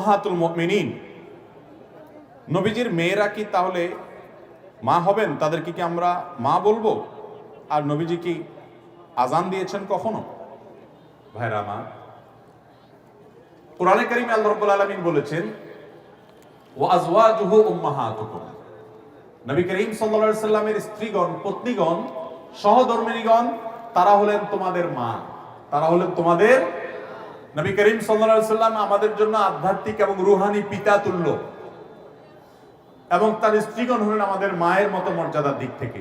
মাহাতুল মুমিনিন। নবীজির মেয়েরা কি তাহলে মা হবেন? তাদেরকে কি আমরা মা বলব? আর নবীজি কি আজান দিয়েছেন কখনো? ভাইরা আমার, কোরআনে কারিমে আল্লাহ রাব্বুল আলামিন বলেছেন, ওয়া আজওয়াজুহু উম্মাহাতুকুম। নবী করিম সাল্লাল্লাহু আলাইহি সাল্লামের স্ত্রীগণ, পত্নীগণ সহধর্মিণীগণ তারা হলেন তোমাদের মা। তারা হলেন তোমাদের নবী করিম সাল্লাম আমাদের জন্য আধ্যাত্মিক এবং রুহানি পিতা তুল্য। এবং তার স্ত্রীগণ হলেন আমাদের মায়ের মতো মর্যাদার দিক থেকে।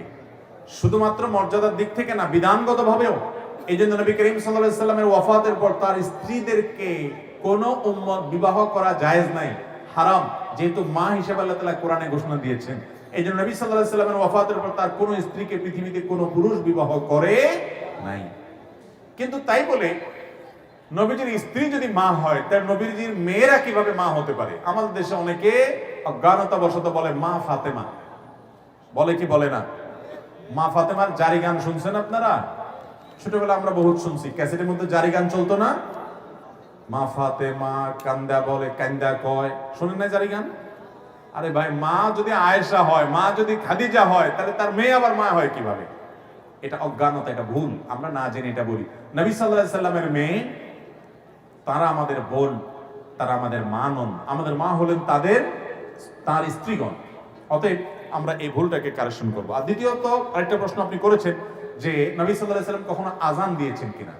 শুধুমাত্র মর্যাদার দিক থেকে না বিধানগত ভাবেও এই জন্য নবী করিম সাল্লামের ওয়াফাতের পর তার স্ত্রীদেরকে কোনো উম্মত বিবাহ করা জায়েজ নাই, হারাম, যেহেতু মা হিসেবে আল্লাহ তাআলা কোরআনে ঘোষণা দিয়েছেন। এই জন্য নবী আলাইহি সাল্লামের ওয়াফাতের পর তার কোনো স্ত্রীকে পৃথিবীতে কোনো পুরুষ বিবাহ করে নাই। কিন্তু তাই বলে নবীজির স্ত্রী যদি মা হয়, তার নবীজির মেয়েরা কীভাবে মা হতে পারে? আমাদের দেশে অনেকে অজ্ঞানতা বশত বলে, মা ফাতেমা। বলে কি বলে না? মা ফাতেমার জারি গান শুনছেন আপনারা? ছোটবেলা আমরা বহুত শুনছি। ক্যাসেটের মধ্যে জারি গান চলতো না? মা ফাতেমা কান্দা বলে, কান্দা কয়। শুনেন না জারি গান? আরে ভাই, মা যদি আয়েশা হয়, মা যদি খাদিজা হয়, তাহলে তার মেয়ে আবার মা হয় কীভাবে? এটা অজ্ঞানতা, এটা ভুল। আমরা না জেনে এটা বলি। নবী সাল্লাহ সাল্লামের মেয়ে তারা আমাদের বোন, তারা আমাদের মা নন। আমাদের মা হলেন তাদের, তার স্ত্রীগণ। অতএব আমরা এই ভুলটাকে কারেকশন করব। আর দ্বিতীয়ত, আরেকটা প্রশ্ন আপনি করেছেন যে নবী সাল্লাহ সাল্লাম কখনো আজান দিয়েছেন কিনা?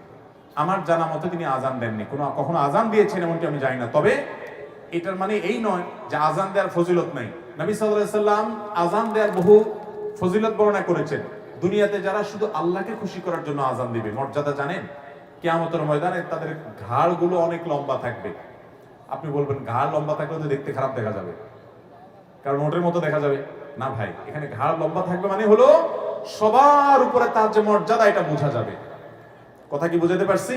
আমার জানা মতে তিনি আজান দেননি। কোনো, কখনো আজান দিয়েছেন এমনটি আমি জানি না। তবে এটার মানে এই নয় যে আজান দেওয়ার ফজিলত নাই। নবী সাল্লাহ সাল্লাম আজান দেওয়ার বহু ফজিলত বর্ণনা করেছেন। দুনিয়াতে যারা শুধু আল্লাহকে খুশি করার জন্য আজান দিবে, মর্যাদা জানেন? কেয়ামতের ময়দানে তাদের ঘাড়গুলো অনেক লম্বা থাকবে। আপনি বলবেন, ঘাড় লম্বা থাকলে তো দেখতে খারাপ দেখা যাবে। কারণ ওটের মতো দেখা যাবে। না ভাই, এখানে ঘাড় লম্বা থাকবে মানে হলো সবার উপরে তার যে মর্যাদা, এটা বোঝা যাবে। কথা কি বুঝাতে পারছি?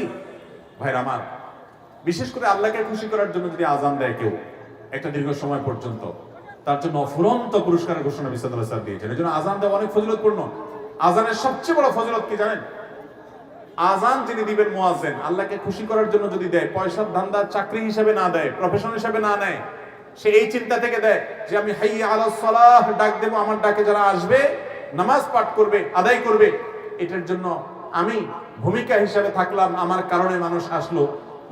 ভাইরা আমার, বিশেষ করে আল্লাহকে খুশি করার জন্য যদি আজান দেয় কেউ, একটা দীর্ঘ সময় পর্যন্ত, তার জন্য অফুরন্ত পুরস্কারের ঘোষণা স্যার দিয়েছেন। এই জন্য আজান দেওয়া অনেক ফজিলতপূর্ণ। আজানের সবচেয়ে বড় ফজিলত কি জানেন? আজান যিনি দিবেন মুয়াজ্জিন, আল্লাহকে খুশি করার জন্য যদি দেয় পয়সার ধান্দা চাকরি হিসেবে না দেয় প্রফেশন হিসেবে না নেয়, সে এই চিন্তা থেকে দেয় যে আমি হাই আলা সালাহ, ডাক দেবো আমার ডাকে যারা আসবে, নামাজ পাঠ করবে, আদায় করবে, এটার জন্য আমি ভূমিকা হিসাবে থাকলাম, আমার কারণে মানুষ আসলো।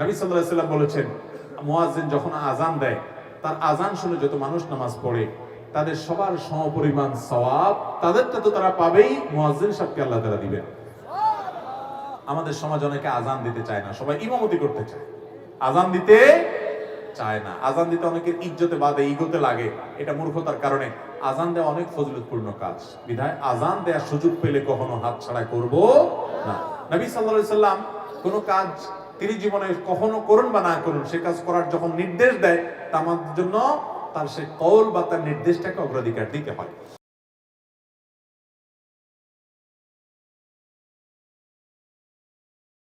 নবী আলাইহি সাল্লাম বলেছেন, মুয়াজ্জিন যখন আজান দেয়, তার আজান শুনে যত মানুষ নামাজ পড়ে, তাদের সবার সমপরিমাণ সওয়াব, তাদেরটা তো তারা পাবেই, মুয়াজ্জিন সবকে আল্লাহ তারা দিবেন। আমাদের সমাজ অনেকে আজান দিতে চায় না, সবাই ইমামতি করতে চায়। আজান দিতে চায় না। আজান দিতে অনেকের ইজ্জতে বাদে ইগোতে লাগে, এটা মূর্খতার কারণে। আজান দেওয়া অনেক ফজিলতপূর্ণ কাজ। বিধায় আজান দেওয়ার সুযোগ পেলে কখনো হাত ছাড়া করব না। নবী আলাইহি সাল্লাম কোনো কাজ তিনি জীবনে কখনো করুন বা না করুন, সে কাজ করার যখন নির্দেশ দেয় তা আমাদের জন্য তার সে কৌল বা তার নির্দেশটাকে অগ্রাধিকার দিতে হয়।